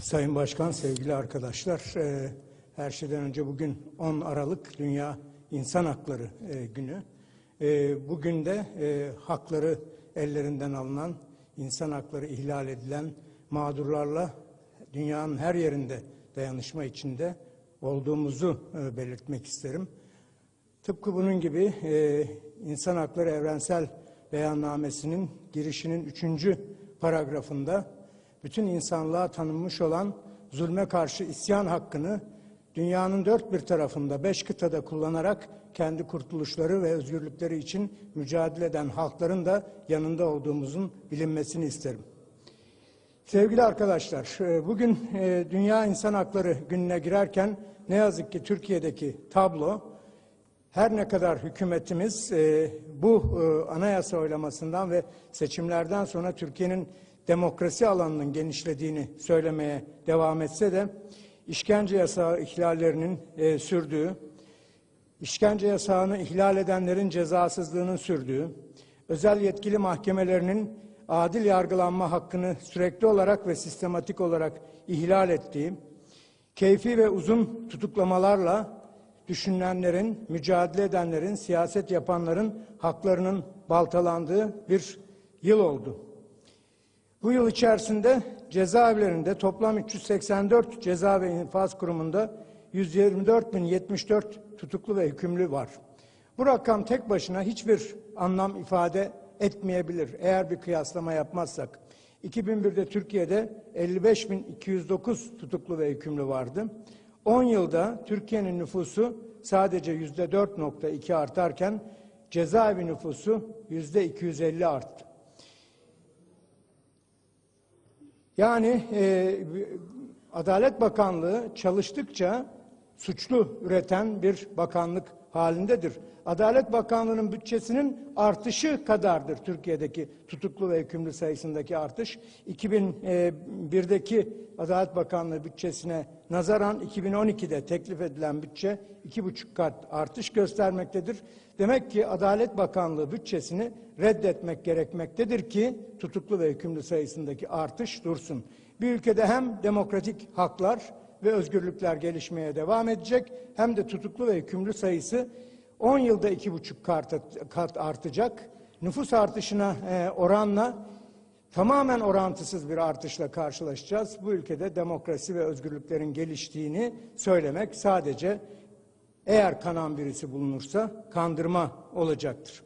Sayın Başkan, sevgili arkadaşlar, e, her şeyden önce bugün 10 Aralık Dünya İnsan Hakları e, Günü. E, bugün de e, hakları ellerinden alınan, insan hakları ihlal edilen mağdurlarla dünyanın her yerinde dayanışma içinde olduğumuzu e, belirtmek isterim. Tıpkı bunun gibi e, İnsan Hakları Evrensel Beyannamesi'nin girişinin üçüncü paragrafında bütün insanlığa tanınmış olan zulme karşı isyan hakkını dünyanın dört bir tarafında beş kıtada kullanarak kendi kurtuluşları ve özgürlükleri için mücadele eden halkların da yanında olduğumuzun bilinmesini isterim. Sevgili arkadaşlar, e, bugün e, Dünya İnsan Hakları Günü'ne girerken ne yazık ki Türkiye'deki tablo her ne kadar hükümetimiz e, bu anayasa oylamasından ve seçimlerden sonra Türkiye'nin demokrasi alanının genişlediğini söylemeye devam etse de işkence yasağı ihlallerinin sürdüğü, işkence yasağını ihlal edenlerin cezasızlığının sürdüğü, özel yetkili mahkemelerinin adil yargılanma hakkını sürekli olarak ve sistematik olarak ihlal ettiği, keyfi ve uzun tutuklamalarla düşünenlerin, mücadele edenlerin, siyaset yapanların haklarının baltalandığı bir yıl oldu. Bu yıl içerisinde cezaevlerinde toplam 384 ceza ve infaz kurumunda 124.074 tutuklu ve hükümlü var. Bu rakam tek başına hiçbir anlam ifade etmeyebilir eğer bir kıyaslama yapmazsak. 2001'de Türkiye'de 55.209 tutuklu ve hükümlü vardı. 10 yılda Türkiye'nin nüfusu sadece %4.2 artarken cezaevi nüfusu %250 arttı. Yani e, Adalet Bakanlığı çalıştıkça suçlu üreten bir bakanlık halindedir. Adalet Bakanlığı'nın bütçesinin artışı kadardır Türkiye'deki tutuklu ve hükümlü sayısındaki artış. 2001'deki Adalet Bakanlığı bütçesine nazaran 2012'de teklif edilen bütçe iki buçuk kat artış göstermektedir. Demek ki Adalet Bakanlığı bütçesini reddetmek gerekmektedir ki tutuklu ve hükümlü sayısındaki artış dursun. Bir ülkede hem demokratik haklar ve özgürlükler gelişmeye devam edecek hem de tutuklu ve hükümlü sayısı 10 yılda iki buçuk kat artacak. Nüfus artışına e, oranla tamamen orantısız bir artışla karşılaşacağız. Bu ülkede demokrasi ve özgürlüklerin geliştiğini söylemek sadece eğer kanan birisi bulunursa kandırma olacaktır.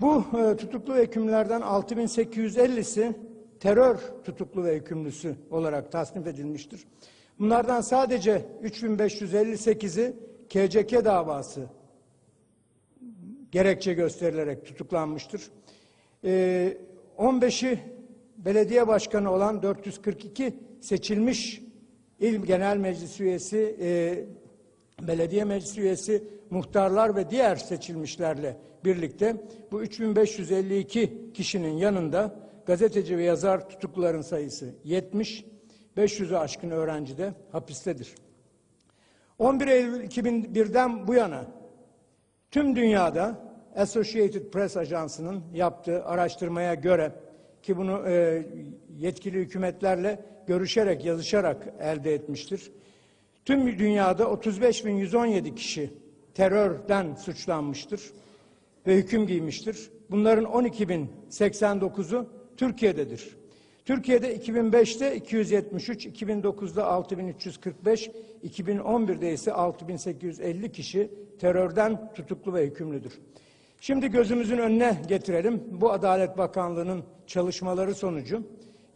Bu e, tutuklu ve hükümlerden 6850'si terör tutuklu ve hükümlüsü olarak tasnif edilmiştir. Bunlardan sadece 3558'i KCK davası gerekçe gösterilerek tutuklanmıştır. Ee, 15'i belediye başkanı olan 442 seçilmiş il genel meclis üyesi, e, belediye meclis üyesi, muhtarlar ve diğer seçilmişlerle birlikte bu 3552 kişinin yanında gazeteci ve yazar tutukluların sayısı 70, 500'ü aşkın öğrenci de hapistedir. 11 Eylül 2001'den bu yana tüm dünyada Associated Press Ajansı'nın yaptığı araştırmaya göre ki bunu e, yetkili hükümetlerle görüşerek, yazışarak elde etmiştir. Tüm dünyada 35.117 kişi terörden suçlanmıştır ve hüküm giymiştir. Bunların 12.089'u Türkiye'dedir. Türkiye'de 2005'te 273, 2009'da 6345, 2011'de ise 6850 kişi terörden tutuklu ve hükümlüdür. Şimdi gözümüzün önüne getirelim. Bu Adalet Bakanlığı'nın çalışmaları sonucu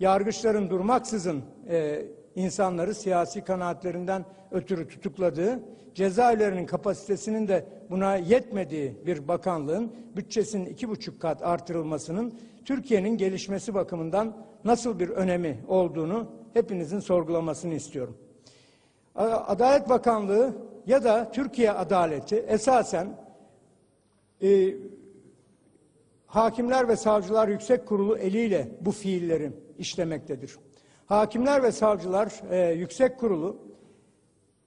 yargıçların durmaksızın e, insanları siyasi kanaatlerinden ötürü tutukladığı, cezaevlerinin kapasitesinin de buna yetmediği bir bakanlığın bütçesinin iki buçuk kat artırılmasının Türkiye'nin gelişmesi bakımından nasıl bir önemi olduğunu hepinizin sorgulamasını istiyorum. Adalet Bakanlığı ya da Türkiye adaleti esasen e, Hakimler ve Savcılar Yüksek Kurulu eliyle bu fiilleri işlemektedir. Hakimler ve Savcılar e, Yüksek Kurulu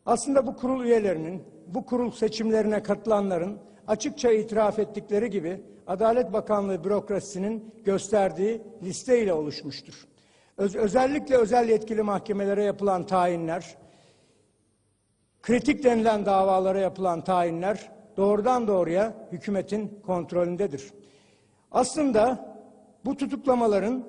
aslında bu kurul üyelerinin, bu kurul seçimlerine katılanların açıkça itiraf ettikleri gibi Adalet Bakanlığı bürokrasisinin gösterdiği listeyle oluşmuştur. Öz- özellikle özel yetkili mahkemelere yapılan tayinler, kritik denilen davalara yapılan tayinler doğrudan doğruya hükümetin kontrolündedir. Aslında bu tutuklamaların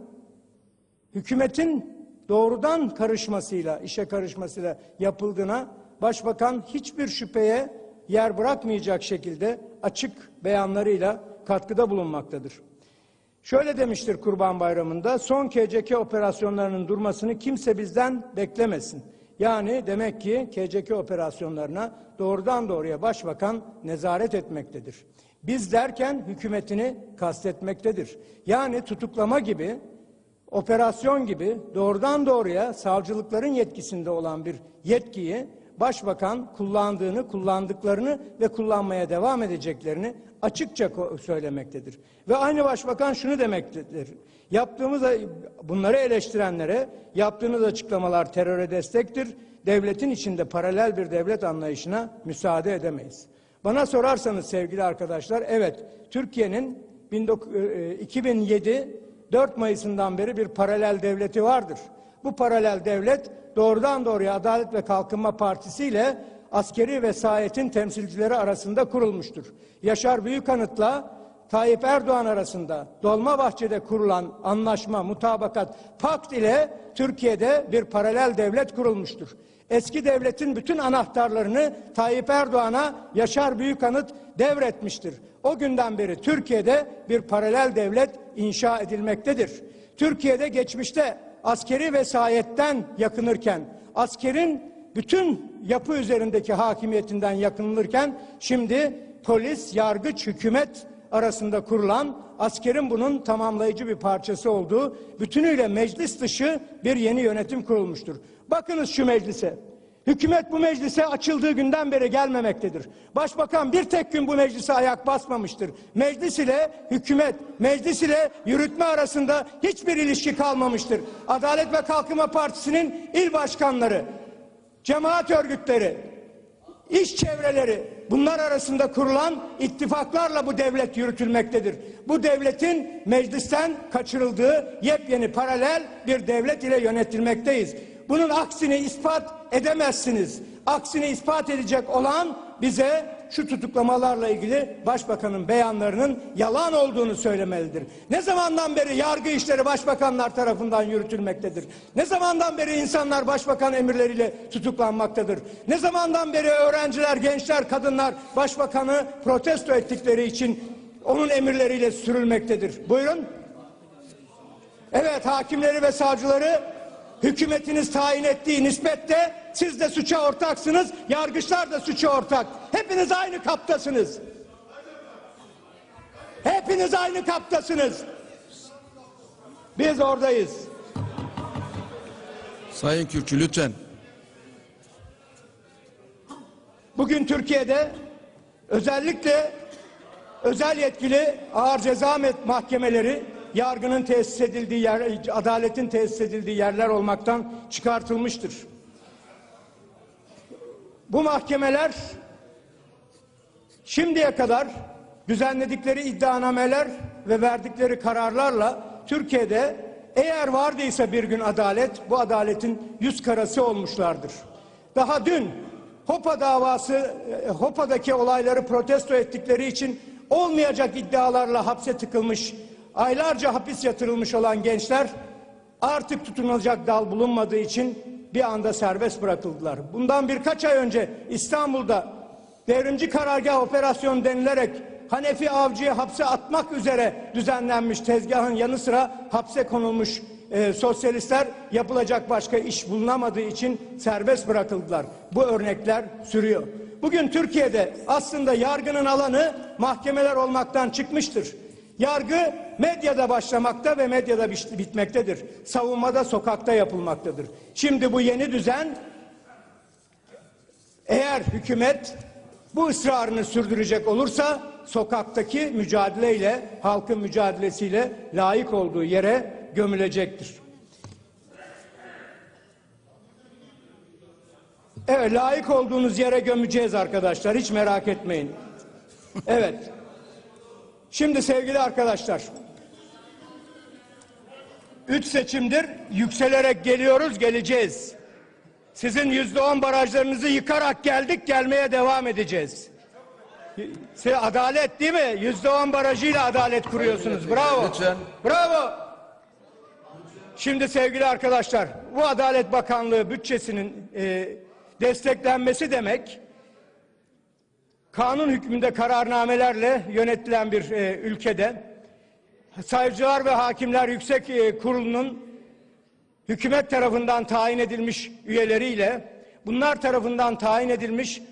hükümetin doğrudan karışmasıyla, işe karışmasıyla yapıldığına başbakan hiçbir şüpheye yer bırakmayacak şekilde açık beyanlarıyla katkıda bulunmaktadır. Şöyle demiştir Kurban Bayramı'nda, son KCK operasyonlarının durmasını kimse bizden beklemesin. Yani demek ki KCK operasyonlarına doğrudan doğruya başbakan nezaret etmektedir. Biz derken hükümetini kastetmektedir. Yani tutuklama gibi, operasyon gibi doğrudan doğruya savcılıkların yetkisinde olan bir yetkiyi başbakan kullandığını, kullandıklarını ve kullanmaya devam edeceklerini açıkça söylemektedir. Ve aynı başbakan şunu demektedir. Yaptığımız bunları eleştirenlere yaptığınız açıklamalar teröre destektir. Devletin içinde paralel bir devlet anlayışına müsaade edemeyiz. Bana sorarsanız sevgili arkadaşlar, evet Türkiye'nin 19 e, 2007 4 Mayıs'ından beri bir paralel devleti vardır. Bu paralel devlet doğrudan doğruya Adalet ve Kalkınma Partisi ile askeri vesayetin temsilcileri arasında kurulmuştur. Yaşar Büyükanıt'la Tayyip Erdoğan arasında Dolmabahçe'de kurulan anlaşma, mutabakat, pakt ile Türkiye'de bir paralel devlet kurulmuştur. Eski devletin bütün anahtarlarını Tayyip Erdoğan'a Yaşar Büyükanıt devretmiştir. O günden beri Türkiye'de bir paralel devlet inşa edilmektedir. Türkiye'de geçmişte askeri vesayetten yakınırken, askerin bütün yapı üzerindeki hakimiyetinden yakınılırken şimdi polis, yargıç, hükümet arasında kurulan askerin bunun tamamlayıcı bir parçası olduğu bütünüyle meclis dışı bir yeni yönetim kurulmuştur. Bakınız şu meclise. Hükümet bu meclise açıldığı günden beri gelmemektedir. Başbakan bir tek gün bu meclise ayak basmamıştır. Meclis ile hükümet, meclis ile yürütme arasında hiçbir ilişki kalmamıştır. Adalet ve Kalkınma Partisi'nin il başkanları, cemaat örgütleri, iş çevreleri bunlar arasında kurulan ittifaklarla bu devlet yürütülmektedir. Bu devletin meclisten kaçırıldığı yepyeni paralel bir devlet ile yönetilmekteyiz. Bunun aksini ispat edemezsiniz. Aksini ispat edecek olan bize şu tutuklamalarla ilgili başbakanın beyanlarının yalan olduğunu söylemelidir. Ne zamandan beri yargı işleri başbakanlar tarafından yürütülmektedir? Ne zamandan beri insanlar başbakan emirleriyle tutuklanmaktadır? Ne zamandan beri öğrenciler, gençler, kadınlar başbakanı protesto ettikleri için onun emirleriyle sürülmektedir? Buyurun. Evet hakimleri ve savcıları hükümetiniz tayin ettiği nispette siz de suça ortaksınız, yargıçlar da suça ortak. Hepiniz aynı kaptasınız. Hepiniz aynı kaptasınız. Biz oradayız. Sayın Kürkçü lütfen. Bugün Türkiye'de özellikle özel yetkili ağır ceza mahkemeleri yargının tesis edildiği yer, adaletin tesis edildiği yerler olmaktan çıkartılmıştır. Bu mahkemeler şimdiye kadar düzenledikleri iddianameler ve verdikleri kararlarla Türkiye'de eğer vardıysa bir gün adalet, bu adaletin yüz karası olmuşlardır. Daha dün Hopa davası, e, Hopa'daki olayları protesto ettikleri için olmayacak iddialarla hapse tıkılmış, aylarca hapis yatırılmış olan gençler artık tutunulacak dal bulunmadığı için bir anda serbest bırakıldılar. Bundan birkaç ay önce İstanbul'da devrimci karargah operasyonu denilerek Hanefi Avcı'yı hapse atmak üzere düzenlenmiş tezgahın yanı sıra hapse konulmuş e, sosyalistler yapılacak başka iş bulunamadığı için serbest bırakıldılar. Bu örnekler sürüyor. Bugün Türkiye'de aslında yargının alanı mahkemeler olmaktan çıkmıştır. Yargı medyada başlamakta ve medyada bitmektedir. Savunmada sokakta yapılmaktadır. Şimdi bu yeni düzen eğer hükümet bu ısrarını sürdürecek olursa sokaktaki mücadeleyle, halkın mücadelesiyle layık olduğu yere gömülecektir. Evet, layık olduğunuz yere gömeceğiz arkadaşlar. Hiç merak etmeyin. Evet. Şimdi sevgili arkadaşlar, Üç seçimdir yükselerek geliyoruz, geleceğiz. Sizin yüzde on barajlarınızı yıkarak geldik, gelmeye devam edeceğiz. Siz adalet değil mi? Yüzde on barajıyla adalet kuruyorsunuz. Bravo. Lütfen. Bravo. Şimdi sevgili arkadaşlar, bu Adalet Bakanlığı bütçesinin e, desteklenmesi demek, kanun hükmünde kararnamelerle yönetilen bir e, ülkede, Savcılar ve Hakimler Yüksek e, Kurulu'nun hükümet tarafından tayin edilmiş üyeleriyle, bunlar tarafından tayin edilmiş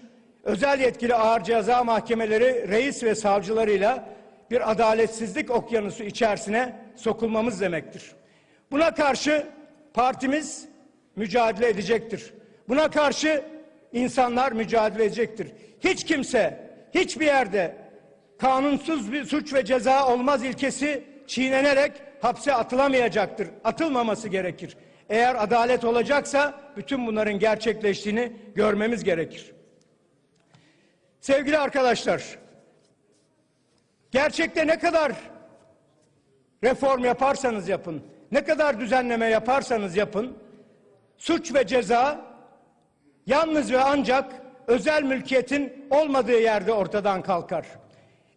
özel yetkili ağır ceza mahkemeleri reis ve savcılarıyla bir adaletsizlik okyanusu içerisine sokulmamız demektir. Buna karşı partimiz mücadele edecektir. Buna karşı insanlar mücadele edecektir. Hiç kimse hiçbir yerde kanunsuz bir suç ve ceza olmaz ilkesi çiğnenerek hapse atılamayacaktır. Atılmaması gerekir. Eğer adalet olacaksa bütün bunların gerçekleştiğini görmemiz gerekir. Sevgili arkadaşlar, gerçekte ne kadar reform yaparsanız yapın, ne kadar düzenleme yaparsanız yapın, suç ve ceza yalnız ve ancak özel mülkiyetin olmadığı yerde ortadan kalkar.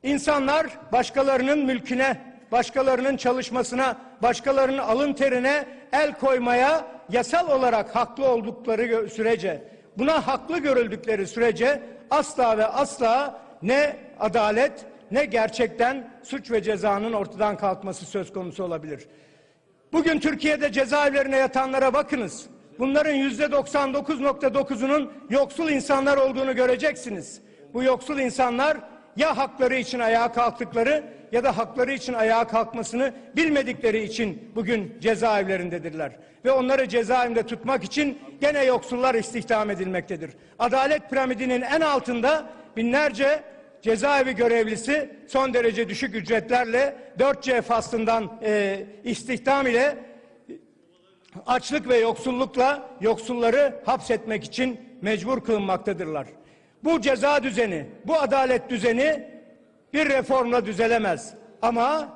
İnsanlar başkalarının mülküne, başkalarının çalışmasına, başkalarının alın terine el koymaya yasal olarak haklı oldukları sürece, buna haklı görüldükleri sürece asla ve asla ne adalet ne gerçekten suç ve cezanın ortadan kalkması söz konusu olabilir. Bugün Türkiye'de cezaevlerine yatanlara bakınız. Bunların yüzde 99.9'unun yoksul insanlar olduğunu göreceksiniz. Bu yoksul insanlar ya hakları için ayağa kalktıkları ya da hakları için ayağa kalkmasını bilmedikleri için bugün cezaevlerindedirler. Ve onları cezaevinde tutmak için gene yoksullar istihdam edilmektedir. Adalet piramidinin en altında binlerce cezaevi görevlisi son derece düşük ücretlerle 4C faslından e, istihdam ile açlık ve yoksullukla yoksulları hapsetmek için mecbur kılınmaktadırlar. Bu ceza düzeni, bu adalet düzeni bir reformla düzelemez. Ama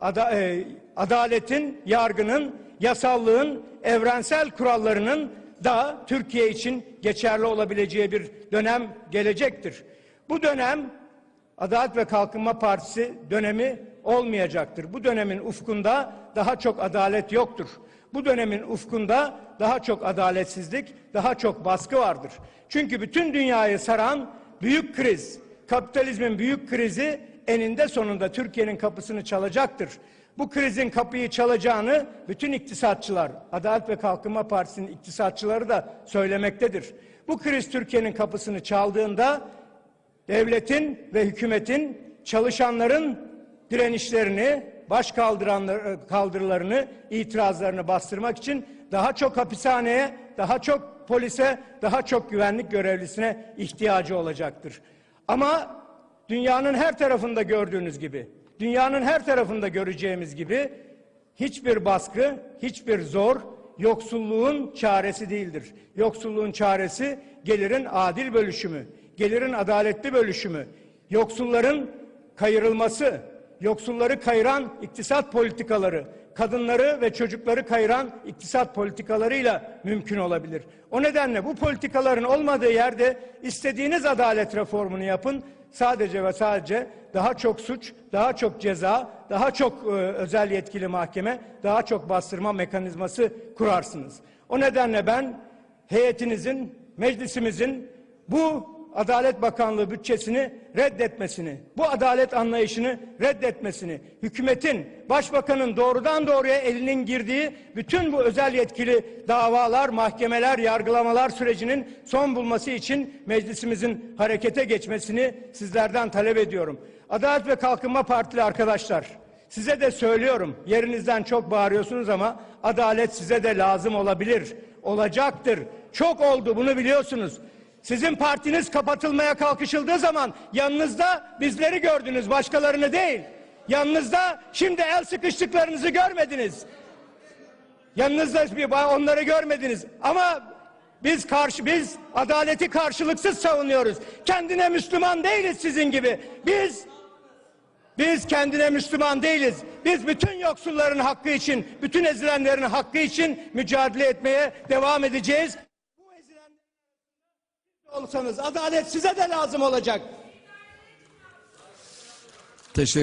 ada- e, adaletin, yargının, yasallığın, evrensel kurallarının da Türkiye için geçerli olabileceği bir dönem gelecektir. Bu dönem Adalet ve Kalkınma Partisi dönemi olmayacaktır. Bu dönemin ufkunda daha çok adalet yoktur. Bu dönemin ufkunda daha çok adaletsizlik, daha çok baskı vardır. Çünkü bütün dünyayı saran büyük kriz, kapitalizmin büyük krizi eninde sonunda Türkiye'nin kapısını çalacaktır. Bu krizin kapıyı çalacağını bütün iktisatçılar, Adalet ve Kalkınma Partisi'nin iktisatçıları da söylemektedir. Bu kriz Türkiye'nin kapısını çaldığında devletin ve hükümetin çalışanların direnişlerini, baş kaldıranlar, kaldırılarını, itirazlarını bastırmak için daha çok hapishaneye, daha çok polise, daha çok güvenlik görevlisine ihtiyacı olacaktır. Ama dünyanın her tarafında gördüğünüz gibi, dünyanın her tarafında göreceğimiz gibi hiçbir baskı, hiçbir zor yoksulluğun çaresi değildir. Yoksulluğun çaresi gelirin adil bölüşümü, gelirin adaletli bölüşümü, yoksulların kayırılması, yoksulları kayıran iktisat politikaları, kadınları ve çocukları kayıran iktisat politikalarıyla mümkün olabilir. O nedenle bu politikaların olmadığı yerde istediğiniz adalet reformunu yapın. Sadece ve sadece daha çok suç, daha çok ceza, daha çok e, özel yetkili mahkeme, daha çok bastırma mekanizması kurarsınız. O nedenle ben heyetinizin, meclisimizin bu Adalet Bakanlığı bütçesini reddetmesini, bu adalet anlayışını reddetmesini, hükümetin, başbakanın doğrudan doğruya elinin girdiği bütün bu özel yetkili davalar, mahkemeler, yargılamalar sürecinin son bulması için meclisimizin harekete geçmesini sizlerden talep ediyorum. Adalet ve Kalkınma Partili arkadaşlar, size de söylüyorum, yerinizden çok bağırıyorsunuz ama adalet size de lazım olabilir, olacaktır. Çok oldu bunu biliyorsunuz. Sizin partiniz kapatılmaya kalkışıldığı zaman yanınızda bizleri gördünüz, başkalarını değil. Yanınızda şimdi el sıkıştıklarınızı görmediniz. Yanınızda bir onları görmediniz. Ama biz karşı biz adaleti karşılıksız savunuyoruz. Kendine Müslüman değiliz sizin gibi. Biz Biz kendine Müslüman değiliz. Biz bütün yoksulların hakkı için, bütün ezilenlerin hakkı için mücadele etmeye devam edeceğiz. Olsanız adalet size de lazım olacak. Teşekkür